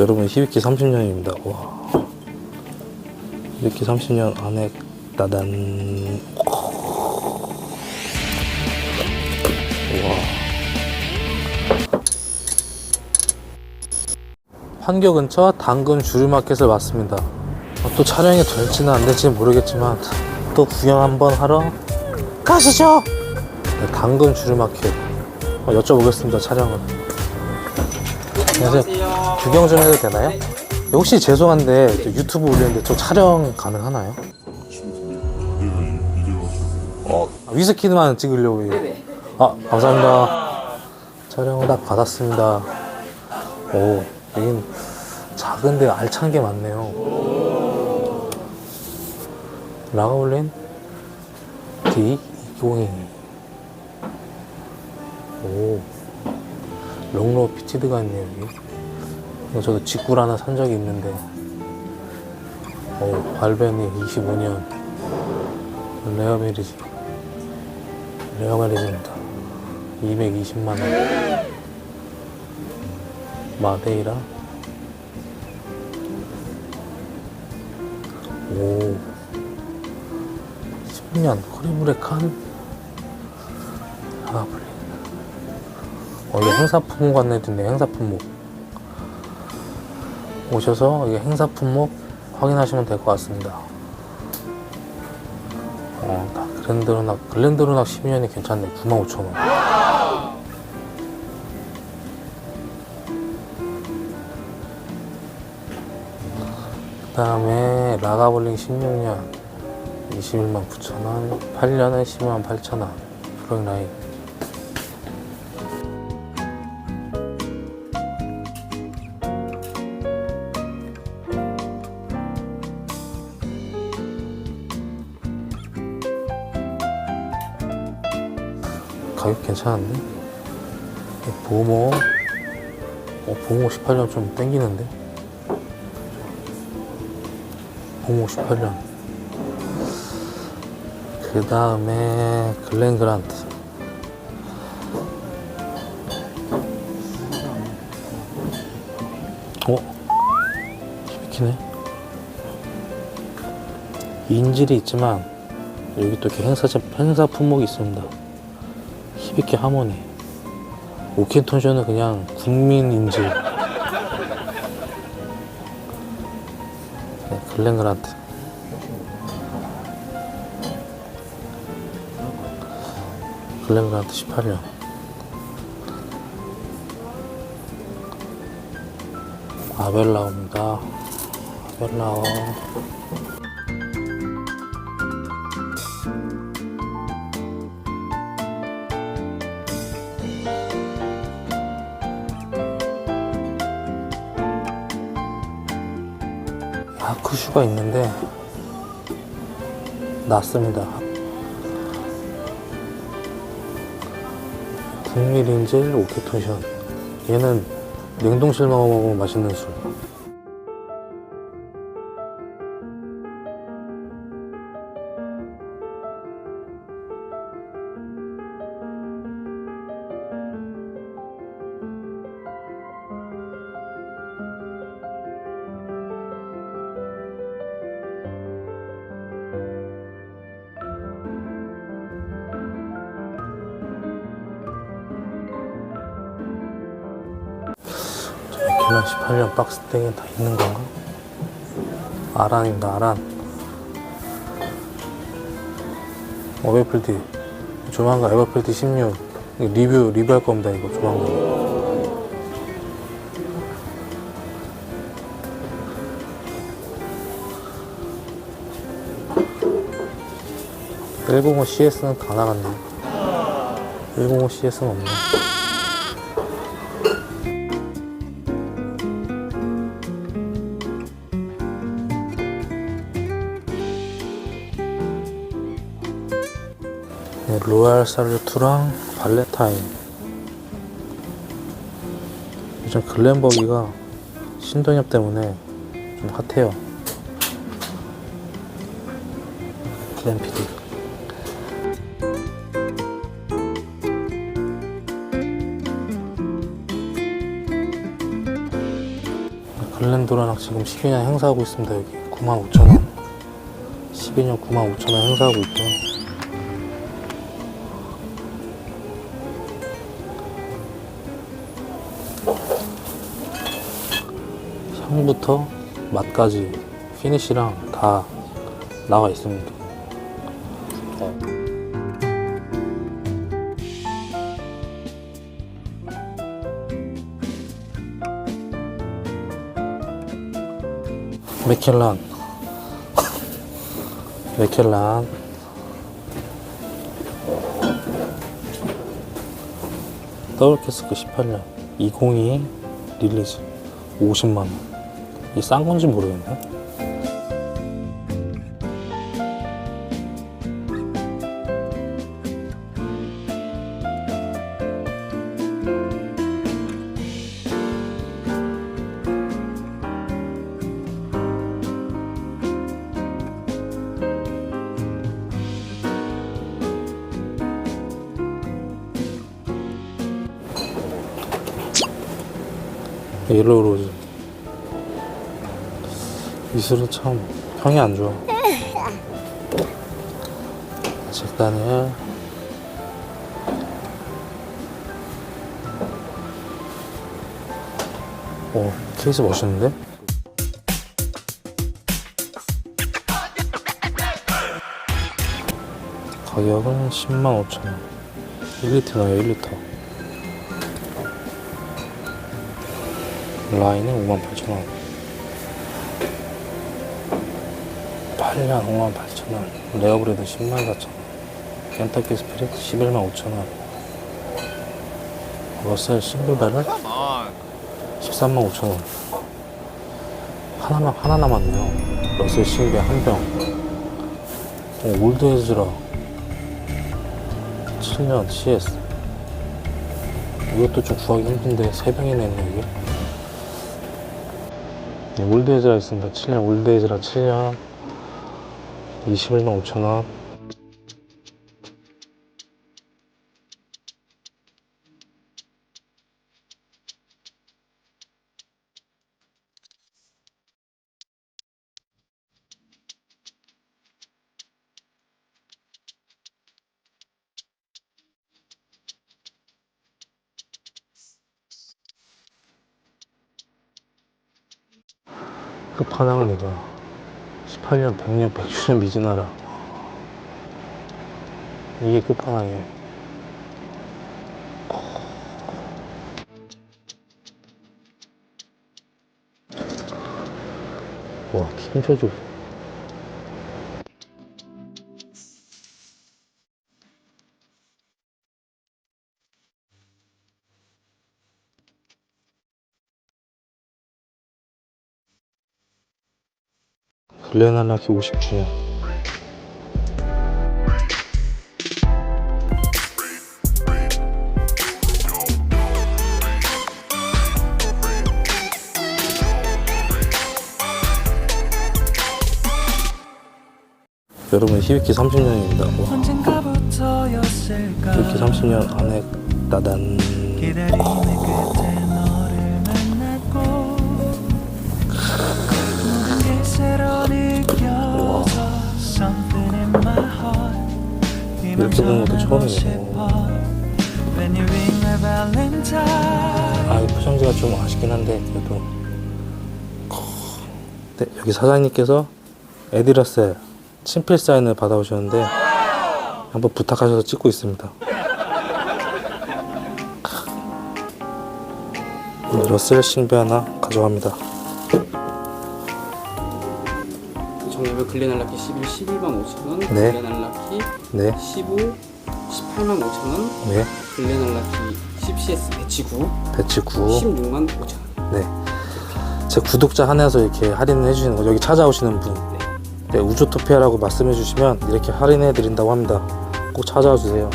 여러분 히비키 30년입니다. 와. 히비키 30년 안에 따단. 와. 판교 근처 당근 주류마켓을 왔습니다. 어, 또 촬영이 될지는 안 될지는 모르겠지만 또 구경 한번 하러 가시죠. 네, 당근 주류마켓 어, 여쭤보겠습니다. 촬영을. 안녕하세요. 구경 좀 해도 되나요? 혹시 죄송한데 저 유튜브 올리는데 저 촬영 가능하나요? 어, 위스키만 찍으려고. 네네. 아, 감사합니다. 촬영을 딱 받았습니다. 오, 여긴 작은데 알찬 게 많네요. 라가올린 D202. 오, 롱로 피티드가 있네요, 여기. 저도 직구를 하나 산 적이 있는데, 오, 발벤이 25년. 레어메리지. 레어메리지입니다. 220만원. 마데이라. 오. 10년 코리물의 칸. 아, 블린. 어, 이게 행사 품목 안내도 있네, 행사 품목. 오셔서 이게 행사 품목 확인하시면 될 것 같습니다. 어, 다 글렌드로낙, 글렌드로낙 12년이 괜찮네. 95,000원. 그 다음에 라가볼링 16년 21만 9천원 8년에 10만 8천원 프로라인 가격 괜찮은데? 이 보모 어, 보모 18년 좀 땡기는데? 보모 18년 그 다음에 글렌 그란트 어? 히비키네 인질이 있지만 여기 또 이렇게 행사, 행사 품목이 있습니다 히비키 하모니. 오켄톤 쇼는 그냥 국민 인질. 네, 글렌 그란트. 글렌 그란트 18년 아벨라오입니다. 아벨라오 아쿠슈가 있는데 낫습니다. 국밀인질 오케톤션 얘는 냉동실만 먹으면 맛있는 술 길란 18년 박스땡에 다 있는 건가? 아란입니다 아란. 어베플디 조만간 에버플디 16 이거 리뷰 리뷰할 겁니다 이거 조만간. (105) CS는 다 나갔네. (105) CS는 없네 네, 로얄 살루트랑 발레타인 요즘 글렌버기가 신동엽 때문에 좀 핫해요. 글렌피디. 글렌도라락 지금 12년 행사하고 있습니다 여기. 95,000원. 12년 95,000원 행사하고 있고요 향부터 맛까지 피니시랑 다 나와 있습니다. 맥켈란. 맥켈란. 더블캐스크 18년 202 릴리즈 50만원 이 싼 건지 모르겠네. 옐로우 로즈 이슬은 참 평이 안 좋아. 잭다니엘 오 케이스 멋있는데? 가격은 10만 5천 원. 1리터 나요 1리터. 라인은 58,000원 8년 58,000원. 레어브레드 104,000원. 켄터키 스피릿 11만 5천 원. 러셀 싱글 배럴? 13만 5천 원. 하나만 하나 남았네요. 러셀 싱글배 한병. 어, 올드 에즈라. 7년 CS 이것도 좀 구하기 힘든데 3병이나 있네 이게. 네, 올드에즈라 있습니다. 7년 올드에즈라 7년 21만 5천 원. 끝판왕을 내가 18년 100년 100주년 미즈나라. 이게 끝판왕이에요. 와 킹조조 글렌알라키 50주년. 여러분 히비키 30년입니다. 와, 히비키 30년 안에 따단. 기 heart 이 이렇게 보는 것도 valentine 아, 이 포장지가 좀 아쉽긴 한데 그래도 네, 여기 사장님께서 에디러셀 친필 사인을 받아오셨는데 한번 부탁하셔서 찍고 있습니다. 러셀 싱배 하나 가져갑니다. 정답은 글렌알라키 11, 12만 5천 원, 네. 글렌알라키 네, 15, 18만 5천 원, 네, 글렌알라키 10CS 배치 9, 배치 9. 16만 5천 원. 네. 제 구독자 한해서 이렇게 할인을 해주시는 거 여기 찾아오시는 분. 네, 우주토피아라고 말씀해 주시면 이렇게 할인해 드린다고 합니다. 꼭 찾아와 주세요.